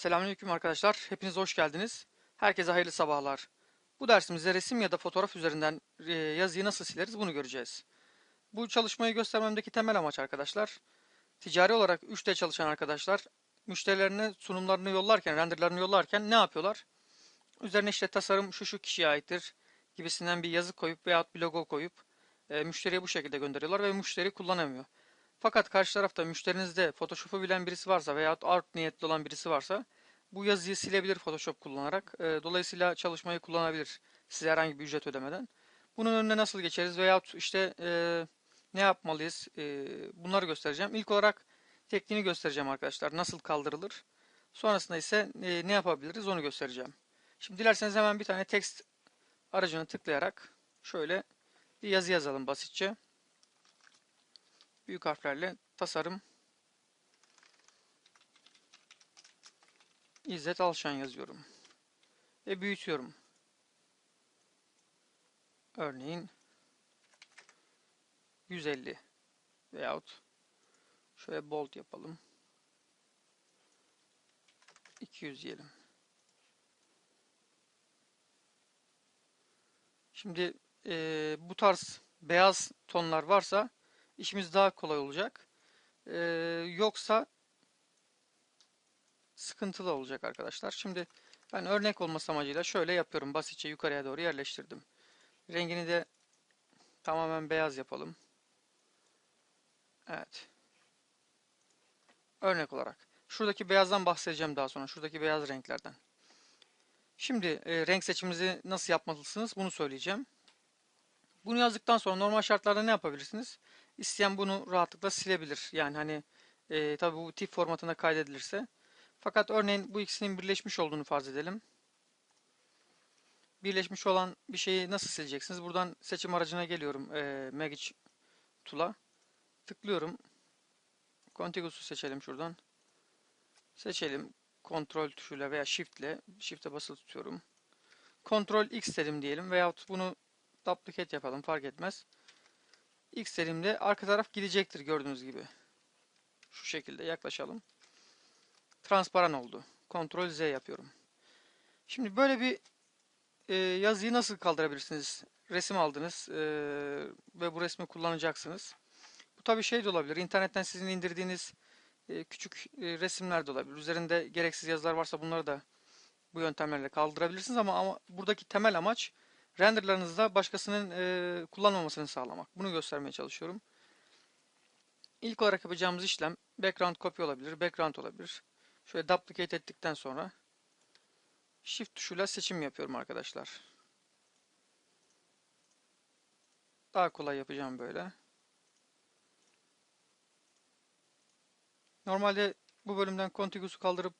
Selamünaleyküm arkadaşlar. Hepiniz hoş geldiniz. Herkese hayırlı sabahlar. Bu dersimizde resim ya da fotoğraf üzerinden e, yazıyı nasıl sileriz bunu göreceğiz. Bu çalışmayı göstermemdeki temel amaç arkadaşlar, ticari olarak 3D çalışan arkadaşlar müşterilerine sunumlarını yollarken, renderlarını yollarken ne yapıyorlar? Üzerine işte tasarım şu şu kişiye aittir gibisinden bir yazı koyup veyahut bir logo koyup e, müşteriye bu şekilde gönderiyorlar ve müşteri kullanamıyor. Fakat karşı tarafta müşterinizde Photoshop'u bilen birisi varsa veyahut art niyetli olan birisi varsa bu yazıyı silebilir Photoshop kullanarak. E, Dolayısıyla çalışmayı kullanabilir size herhangi bir ücret ödemeden. Bunun önüne nasıl geçeriz veyahut işte e, ne yapmalıyız e, bunları göstereceğim. İlk olarak tekniğini göstereceğim arkadaşlar. Nasıl kaldırılır. Sonrasında ise e, ne yapabiliriz onu göstereceğim. Şimdi dilerseniz hemen bir tane text aracını tıklayarak şöyle bir yazı yazalım basitçe. Büyük harflerle tasarım İzzet Alşan yazıyorum. Ve büyütüyorum. Örneğin 150 veyahut şöyle bold yapalım. 200 diyelim. Şimdi eee, bu tarz beyaz tonlar varsa işimiz daha kolay olacak. Eee, yoksa sıkıntılı olacak arkadaşlar. Şimdi ben örnek olması amacıyla şöyle yapıyorum. Basitçe yukarıya doğru yerleştirdim. Rengini de tamamen beyaz yapalım. Evet. Örnek olarak. Şuradaki beyazdan bahsedeceğim daha sonra. Şuradaki beyaz renklerden. Şimdi e, renk seçiminizi nasıl yapmalısınız bunu söyleyeceğim. Bunu yazdıktan sonra normal şartlarda ne yapabilirsiniz? İsteyen bunu rahatlıkla silebilir. Yani hani e, tabi bu tip formatına kaydedilirse. Fakat örneğin bu ikisinin birleşmiş olduğunu farz edelim. Birleşmiş olan bir şeyi nasıl sileceksiniz? Buradan seçim aracına geliyorum. E, Magic Tool'a. Tıklıyorum. Contiguous'u seçelim şuradan. Seçelim. Ctrl tuşuyla veya Shift ile Shift'e basılı tutuyorum. Ctrl X dedim diyelim veyahut bunu duplicate yapalım fark etmez. X dediğimde arka taraf gidecektir gördüğünüz gibi. Şu şekilde yaklaşalım. Transparan oldu. Ctrl Z yapıyorum. Şimdi böyle bir e, yazıyı nasıl kaldırabilirsiniz? Resim aldınız e, ve bu resmi kullanacaksınız. Bu tabii şey de olabilir. İnternetten sizin indirdiğiniz e, küçük e, resimler de olabilir. Üzerinde gereksiz yazılar varsa bunları da bu yöntemlerle kaldırabilirsiniz ama, ama buradaki temel amaç renderlarınızda başkasının e, kullanmamasını sağlamak. Bunu göstermeye çalışıyorum. İlk olarak yapacağımız işlem background copy olabilir, background olabilir. Şöyle duplicate ettikten sonra shift tuşuyla seçim yapıyorum arkadaşlar. Daha kolay yapacağım böyle. Normalde bu bölümden contiguous'u kaldırıp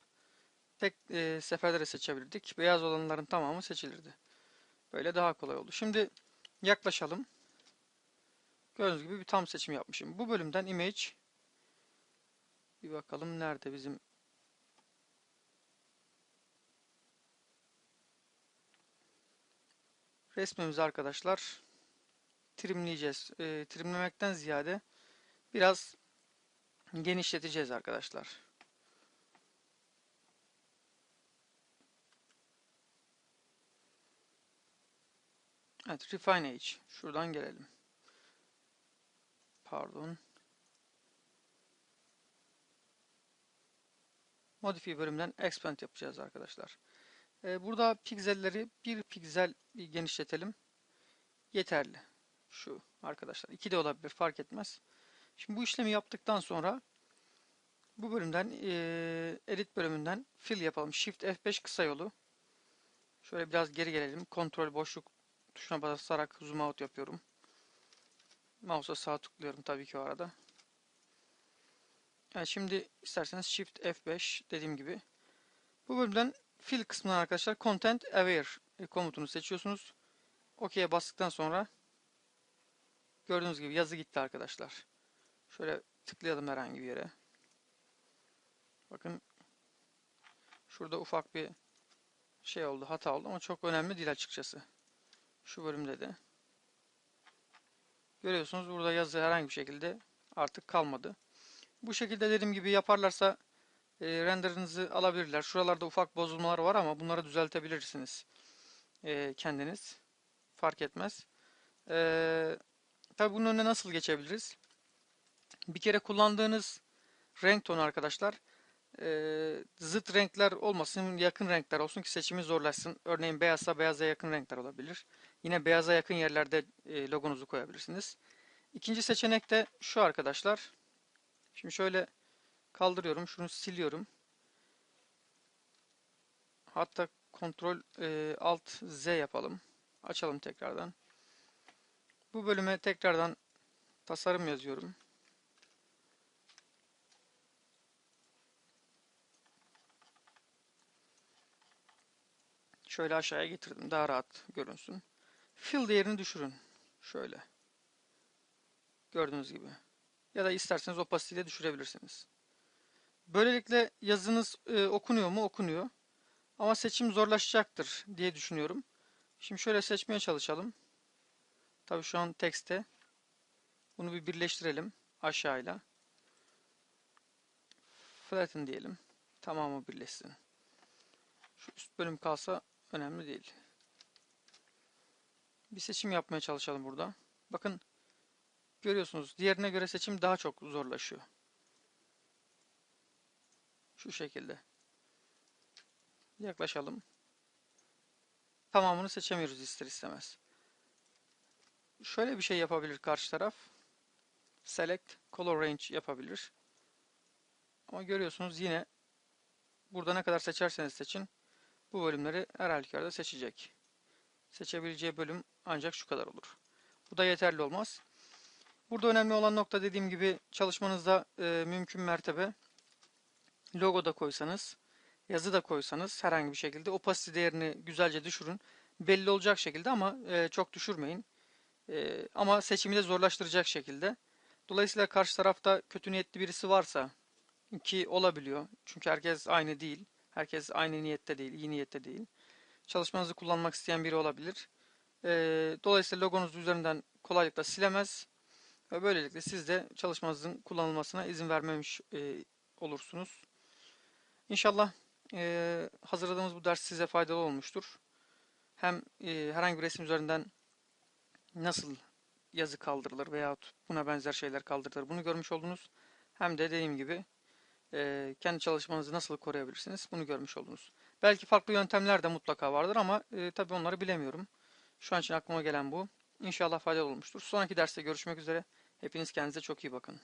tek e, seferde de seçebilirdik. Beyaz olanların tamamı seçilirdi. Böyle daha kolay oldu. Şimdi yaklaşalım. Gördüğünüz gibi bir tam seçim yapmışım. Bu bölümden image bir bakalım nerede bizim resmimizi arkadaşlar trimleyeceğiz. E, trimlemekten ziyade biraz genişleteceğiz arkadaşlar. Evet, Refine Age. Şuradan gelelim. Pardon. Modify bölümünden Expand yapacağız arkadaşlar. Ee, burada pikselleri bir piksel genişletelim. Yeterli. Şu arkadaşlar. İki de olabilir fark etmez. Şimdi bu işlemi yaptıktan sonra bu bölümden e, edit bölümünden fill yapalım. Shift F5 kısa yolu. Şöyle biraz geri gelelim. Kontrol boşluk tuşuna basarak zoom out yapıyorum. Mouse'a sağ tıklıyorum tabii ki o arada. Yani şimdi isterseniz Shift F5 dediğim gibi. Bu bölümden fill kısmından arkadaşlar Content Aware komutunu seçiyorsunuz. OK'ye bastıktan sonra gördüğünüz gibi yazı gitti arkadaşlar. Şöyle tıklayalım herhangi bir yere. Bakın şurada ufak bir şey oldu, hata oldu ama çok önemli değil açıkçası. Şu bölümde de. Görüyorsunuz burada yazı herhangi bir şekilde artık kalmadı. Bu şekilde dediğim gibi yaparlarsa e, renderınızı alabilirler. Şuralarda ufak bozulmalar var ama bunları düzeltebilirsiniz e, kendiniz. Fark etmez. E, tabii bunun önüne nasıl geçebiliriz? Bir kere kullandığınız renk tonu arkadaşlar e, zıt renkler olmasın, yakın renkler olsun ki seçimi zorlaşsın. Örneğin beyazsa beyaza yakın renkler olabilir. Yine beyaza yakın yerlerde e, logonuzu koyabilirsiniz. İkinci seçenek de şu arkadaşlar. Şimdi şöyle kaldırıyorum, şunu siliyorum. Hatta kontrol e, alt Z yapalım. Açalım tekrardan. Bu bölüme tekrardan tasarım yazıyorum. Şöyle aşağıya getirdim. Daha rahat görünsün. Fill değerini düşürün. Şöyle. Gördüğünüz gibi. Ya da isterseniz opasiteyi düşürebilirsiniz. Böylelikle yazınız e, okunuyor mu? Okunuyor. Ama seçim zorlaşacaktır diye düşünüyorum. Şimdi şöyle seçmeye çalışalım. Tabii şu an tekste. Bunu bir birleştirelim aşağıyla. Flatten diyelim. Tamamı birleşsin. Şu üst bölüm kalsa önemli değil. Bir seçim yapmaya çalışalım burada. Bakın görüyorsunuz diğerine göre seçim daha çok zorlaşıyor. Şu şekilde. Yaklaşalım. Tamamını seçemiyoruz ister istemez. Şöyle bir şey yapabilir karşı taraf. Select Color Range yapabilir. Ama görüyorsunuz yine burada ne kadar seçerseniz seçin bu bölümleri her halükarda seçecek. Seçebileceği bölüm ancak şu kadar olur. Bu da yeterli olmaz. Burada önemli olan nokta dediğim gibi çalışmanızda e, mümkün mertebe logo da koysanız, yazı da koysanız herhangi bir şekilde opacity değerini güzelce düşürün. Belli olacak şekilde ama e, çok düşürmeyin. E, ama seçimi de zorlaştıracak şekilde. Dolayısıyla karşı tarafta kötü niyetli birisi varsa ki olabiliyor. Çünkü herkes aynı değil. Herkes aynı niyette değil, iyi niyette değil. Çalışmanızı kullanmak isteyen biri olabilir. E, dolayısıyla logonuz üzerinden kolaylıkla silemez. Ve böylelikle siz de çalışmanızın kullanılmasına izin vermemiş e, olursunuz. İnşallah e, hazırladığımız bu ders size faydalı olmuştur. Hem e, herhangi bir resim üzerinden nasıl yazı kaldırılır veyahut buna benzer şeyler kaldırılır bunu görmüş oldunuz. Hem de dediğim gibi kendi çalışmanızı nasıl koruyabilirsiniz bunu görmüş oldunuz. Belki farklı yöntemler de mutlaka vardır ama e, tabii onları bilemiyorum. Şu an için aklıma gelen bu. İnşallah faydalı olmuştur. Sonraki derste görüşmek üzere. Hepiniz kendinize çok iyi bakın.